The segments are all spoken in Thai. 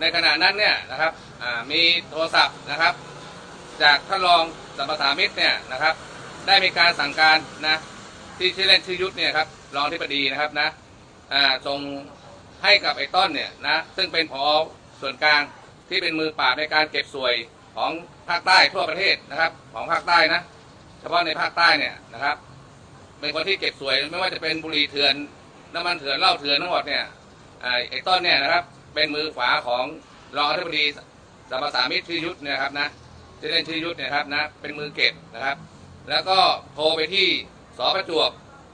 ในขณะนั้นเนี่ยนะครับมีโทรศัพท์นะครับ จากท่านรองสัมปทามิตรเนี่ยนะครับ ได้มีการสั่งการนะที่ชื่อเล่นชื่อยุทธเนี่ยครับรองที่ปดีนะครับนะส่งให้กับไอ้ต้นเนี่ยนะซึ่งเป็นผอส่วนกลางที่เป็นมือปราบในการเก็บสวยของภาคใต้ทั่วประเทศนะครับ ของภาคใต้นะเฉพาะในภาคใต้เนี่ยนะครับเป็นคนที่เก็บสวยไม่ว่าจะเป็นบุหรี่เถื่อนน้ำมันเถื่อนเหล้าเถื่อนทั้งหมดเนี่ยไอ้ต้นเนี่ยนะครับ เป็นมือขวาของรองอธิบดีสัมปสามิตรชื่อยุทธเนี่ยครับนะชื่อเล่นชื่อยุทธเนี่ยครับนะเป็นมือเก็บนะครับ แล้วก็โทรไปที่สประจวบ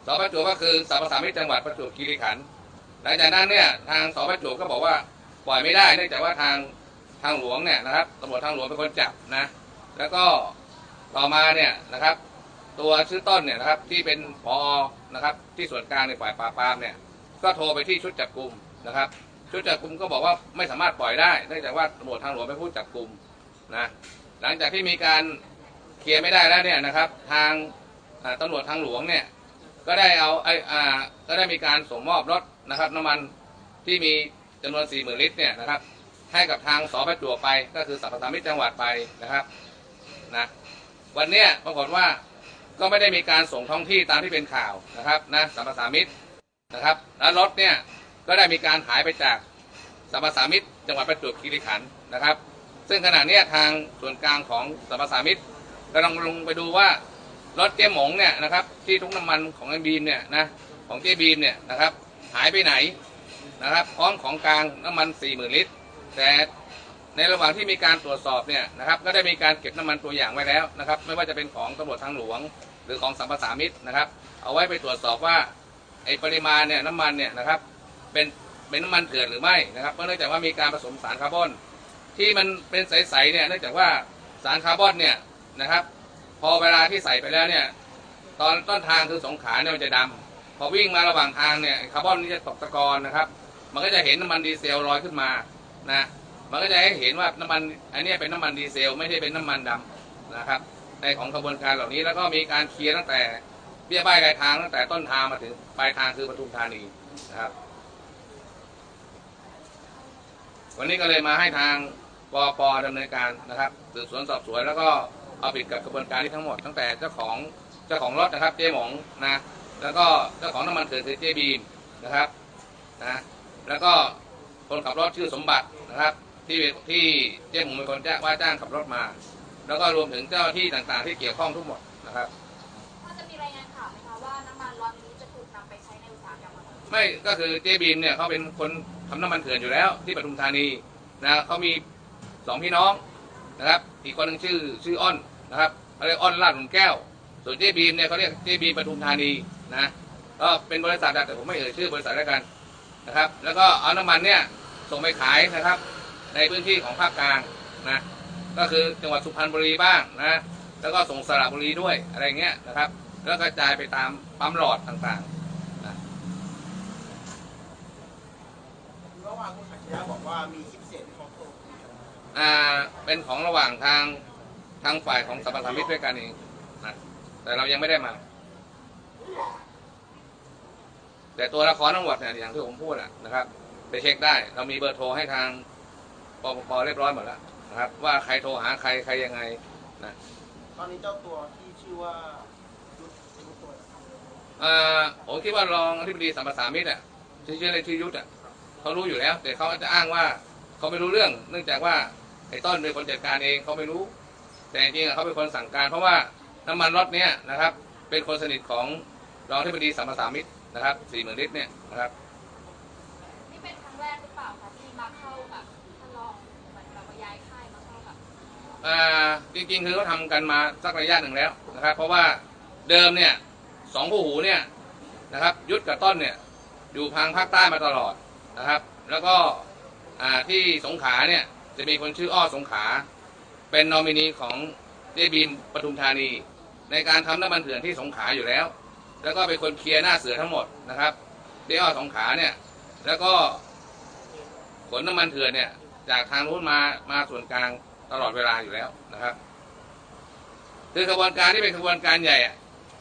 สประจวบก็คือสัมปสามิตรจังหวัดประจวบคีรีขันธ์หลังจากนั้นเนี่ยทางสประจวบก็บอกว่าปล่อยไม่ได้เนื่องจากว่าทางทางหลวงเนี่ยนะครับตำรวจทางหลวงเป็นคนจับนะ แล้วก็ต่อมาเนี่ยนะครับ ตัวชื่อต้นเนี่ยนะครับที่เป็นพอนะครับที่ส่วนกลางในฝ่ายปราบปรามเนี่ยก็โทรไปที่ชุดจับกลุ่มนะครับ ชุดจับกลุ่มก็บอกว่าไม่สามารถปล่อยได้เนื่องจากว่าตำรวจทางหลวงเป็นผู้จับกลุ่มนะหลังจากที่มีการเคลียร์ไม่ได้แล้วเนี่ยนะครับ ทางตำรวจทางหลวงเนี่ยก็ได้เอาไอ้อ่าก็ได้มีการส่งมอบรถนะครับน้ำมันที่มีจำนวน4 0,000ลิตรเนี่ยนะครับให้กับทางสประจวบไปก็คือสัพพสามิตจังหวัดไปนะครับนะวันเนี้ยปรากฏว่าก็ไม่ได้มีการส่งท้องที่ตามที่เป็นข่าวนะครับนะสัมปสามิตนะครับ แล้วรถเนี่ย ก็ได้มีการหายไปจากสัมปสามิตรจังหวัดประจวบคีรีขันธ์นะครับ ซึ่งขณะนี้ทางส่วนกลางของสัมปสามิตรกำลังลงไปดูว่ารถเจ๊หมงเนี่ยนะครับที่ทุกน้ำมันของไอ้บีมเนี่ยนะของเจ๊บีมเนี่ยนะครับหายไปไหนนะครับพร้อมของกลางน้ำมัน 40,000 ลิตร แต่ในระหว่างที่มีการตรวจสอบเนี่ยนะครับก็ได้มีการเก็บน้ำมันตัวอย่างไว้แล้วนะครับไม่ว่าจะเป็นของตำรวจทางหลวง หรือของสัมปสามิตรนะครับ เอาไว้ไปตรวจสอบว่าไอ้ปริมาณเนี่ยน้ำมันเนี่ยนะครับ เป็นเป็นน้ำมันเถื่อนหรือไม่นะครับเพราะเนื่องจากว่ามีการผสมสารคาร์บอน ที่มันเป็นใสๆเนี่ยเนื่องจากว่าสารคาร์บอนเนี่ยนะครับ พอเวลาที่ใส่ไปแล้วเนี่ยตอนต้นทางคือสงขาเนี่ยมันจะดำพอวิ่งมาระหว่างทางเนี่ยคาร์บอนนี่จะตกตะกอนนะครับ มันก็จะเห็นน้ำมันดีเซลลอยขึ้นมานะมันก็จะให้เห็นว่าน้ำมันอันนี้เป็นน้ำมันดีเซลไม่ใช่เป็นน้ำมันดำนะครับ ในของกระบวนการเหล่านี้แล้วก็มีการเคลียร์ตั้งแต่เบี้ยใบ้ายปลายทางตั้งแต่ต้นทางมาถึงปลายทางคือปทุมธานีนะครับ วันนี้ก็เลยมาให้ทางปปดำเนินการนะครับสืบสวนสอบสวนแล้วก็เอาผิดกับกระบวนการที่ทั้งหมด ตั้งแต่เจ้าของเจ้าของรถนะครับเจ๊หมงนะแล้วก็เจ้าของน้ำมันเถื่อนคือเจ๊บีมนะครับนะแล้วก็คนขับรถชื่อสมบัตินะครับที่ที่เจ๊หมงเป็นคนจ้างว่าจ้างขับรถมา แล้วก็รวมถึงเจ้าหน้าที่ต่างๆ ที่เกี่ยวข้องทุกหมดนะครับพอจะมีรายงานข่าวไหมคะว่าน้ำมันล็อตนี้จะถูกนำไปใช้ในอุตสาหกรรมอะไรไม่ก็คือเจ๊บีมเนี่ยเขาเป็นคน ทำน้ำมันเถื่อนอยู่แล้ว ที่ปทุมธานีนะเขามีสองพี่น้องนะครับ อีกคนหนึงชื่อชื่ออ้อนนะครับเขาเรียกอ้อนลาดหลุมแก้ว ส่วนเจ๊บีมเนี่ยเขาเรียกเจ๊บีปทุมธานีนะก็เป็นบริษัทแต่ผมไม่เอ่ยชื่อบริษัทแล้วกันนะครับ แล้วก็เอาน้ำมันเนี่ยส่งไปขายนะครับ ในพื้นที่ของภาคกลางนะก็คือจังหวัดสุพรรณบุรีบ้างนะแล้วก็ส่งสระบุรีด้วยอะไรเงี้ยนะครับ แล้วกระจายไปตามปั๊มหลอดต่างๆ ระหว่าง คุณอัจฉริยะบอกว่ามีคลิปเสียงที่เขาโทรคุยกันอ่าเป็นของระหว่างทางทางฝ่ายของสัมปทานมิตรด้วยกันเองนะแต่เรายังไม่ได้มา แต่ตัวละครทั้งหมดเนี่ยอย่างที่ผมพูดอะนะครับ ไปเช็คได้ เรามีเบอร์โทรให้ทางปปปเรียบร้อยหมดแล้วนะครับ ว่าใครโทรหาใครใครยังไงนะตอนนี้เจ้าตัวที่ชื่อว่ายุทธรู้ตัวแล้วครับอ่าผมคิดว่ารองอธิบดีสัมปทานมิตรอะที่ชื่ออะไรชื่อยุทธอะ เขารู้อยู่แล้ว แต่เขาจะอ้างว่าเขาไม่รู้เรื่อง เนื่องจากว่าไอ้ต้นเป็นคนจัดการเองเขาไม่รู้ แต่จริงๆอะเขาเป็นคนสั่งการ เพราะว่าน้ำมันรถเนี้ยนะครับ เป็นคนสนิทของรองอธิบดีสัมปทานมิตรนะครับสี่หมื่นลิตรเนี่ยนะครับนี่เป็นครั้งแรกหรือเปล่าคะที่มาเข้ากับท่านรองเหมือนแบบว่าย้ายค่ายมาเข้ากับอ่าจริงๆคือเขาทำกันมาสักระยะหนึ่งแล้วนะครับ เพราะว่าเดิมเนี่ยสองคู่หูเนี่ยนะครับ ยุทธกับต้นเนี่ยอยู่ทางภาคใต้มาตลอด นะครับ แล้วก็ที่สงขาเนี่ยจะมีคนชื่ออ้อสงขา เป็นนอมินีของเจบีมปทุมธานี ในการทำน้ำมันเถื่อนที่สงขาอยู่แล้ว แล้วก็เป็นคนเคลียร์หน้าเสือทั้งหมดนะครับเจ๊อ้อสงขาเนี่ยแล้วก็ขนน้ำมันเถื่อนเนี่ยจากทางนู้นมามาส่วนกลางตลอดเวลาอยู่แล้วนะครับคือกระบวนการที่เป็นกระบวนการใหญ่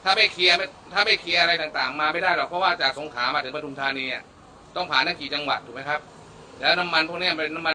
ถ้าไม่เคลียร์ถ้าไม่เคลียร์อะไรต่างๆ มาไม่ได้หรอกเพราะว่าจากสงขลามาถึงปทุมธานีอะ ต้องผ่านทั้งกี่จังหวัดถูกไหมครับ แล้วน้ำมันพวกนี้เป็นน้ำมัน